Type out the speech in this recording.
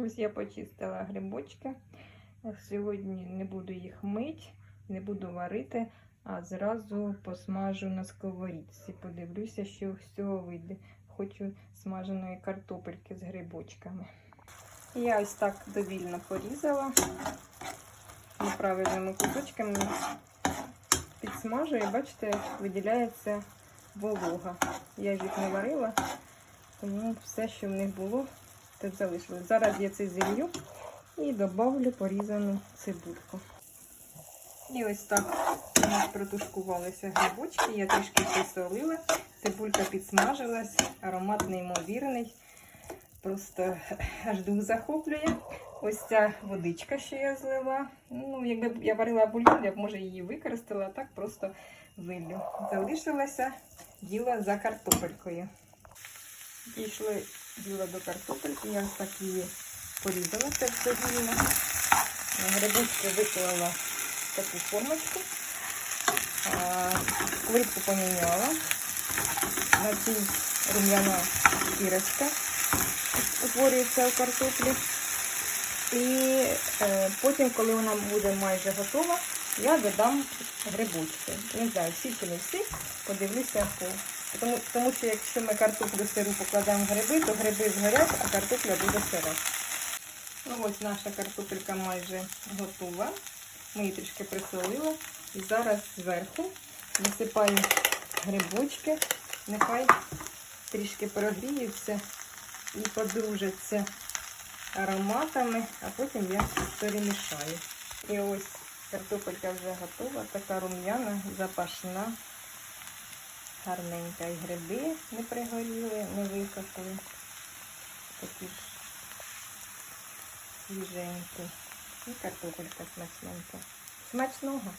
Ось я почистила грибочки. Сьогодні не буду їх мити, не буду варити, а зразу посмажу на сковорідці. Подивлюся, що з цього вийде. Хочу смаженої картопельки з грибочками. Я ось так довільно порізала неправильними кусочками. Підсмажую, і бачите, виділяється волога. Я їх не варила, тому все, що в них було, те залишилось. Зараз я це зілью і додавлю порізану цибульку. І ось так у нас протушкувалися грибочки, я трішки присолила, цибулька підсмажилась, аромат неймовірний. Просто аж дух захоплює. Ось ця водичка, що я злила. Ну, якби я варила бульйон, я б може її використала, а так просто вилю. Залишилося діло за картопелькою. Дійшло діло до картопельки, я так її порізала діло. Грибочки виклала в таку формочку. Сковорідку поміняла. На цій рум'яна кірочка утворюється у картоплі. І е, потім, коли вона буде майже готова, я додам грибочки. Не знаю, всі чи не всі, подивлюся по. Тому, тому що якщо ми картоплю сиру покладаємо в гриби, то гриби згорять, а картопля буде сира. Ну ось наша картопелька майже готова. Ми її трішки присолили. І зараз зверху висипаю грибочки. Нехай трішки прогріються і подружаться ароматами, а потім я перемішаю. І ось картопелька вже готова, така рум'яна, запашна, гарненька. І гриби не пригоріли, не викопали. Такі ж свіженькі. І картопелька смачненька. Смачного!